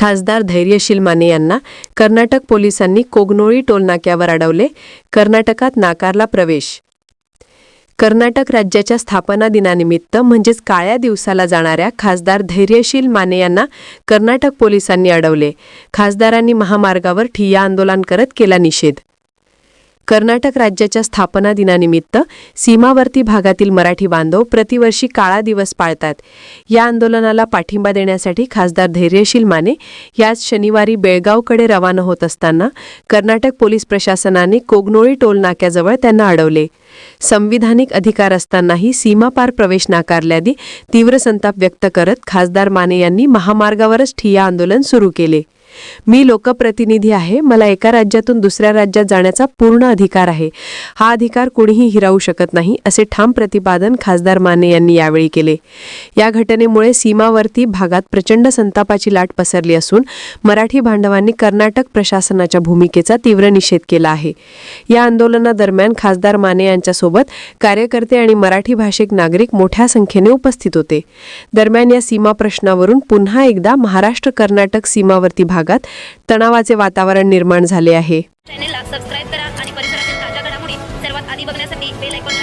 खासदार धैर्यशील माने यांना कर्नाटक पोलिसांनी कोगनोळी टोलनाक्यावर अडवले. कर्नाटकात नाकारला प्रवेश. कर्नाटक राज्याच्या स्थापना दिनानिमित्त म्हणजेच काळ्या दिवसाला जाणाऱ्या खासदार धैर्यशील माने यांना कर्नाटक पोलिसांनी अडवले. खासदारांनी महामार्गावर ठिय्या आंदोलन करत केला निषेध. कर्नाटक राज्याच्या स्थापना दिनानिमित्त सीमावर्ती भागातील मराठी बांधव प्रतिवर्षी काळा दिवस पाळतात. या आंदोलनाला पाठिंबा देण्यासाठी खासदार धैर्यशील माने याच शनिवारी बेळगावकडे रवाना होत असताना कर्नाटक पोलीस प्रशासनाने कोगनोळी टोल नाक्याजवळ त्यांना अडवले. संविधानिक अधिकार असतानाही सीमापार प्रवेश नाकारल्याने तीव्र संताप व्यक्त करत खासदार माने यांनी महामार्गावरच ठिय्या आंदोलन सुरू केले. मी लोकप्रतिनिधी आहे. मला एका राज्यातून दुसऱ्या राज्यात जाण्याचा पूर्ण अधिकार आहे. हा अधिकार कुणीही हिरावू शकत नाही असे ठाम प्रतिपादन खासदार माने यांनी यावेळी केले. या घटनेमुळे सीमावर्ती भागात प्रचंड संतापाची लाट पसरली असून मराठी बांधवांनी कर्नाटक प्रशासनाच्या भूमिकेचा तीव्र निषेध केला आहे. या आंदोलनादरम्यान खासदार माने यांच्यासोबत कार्यकर्ते आणि मराठी भाषिक नागरिक मोठ्या संख्येने उपस्थित होते. दरम्यान या सीमा प्रश्नावरून पुन्हा एकदा महाराष्ट्र कर्नाटक सीमावर्ती भागात तणावाचे वातावरण निर्माण झाले आहे. सबस्क्राईब करा आणि परिसरातील ताज्या घडामोडी सर्वात आधी बघण्यासाठी बेल आयकॉन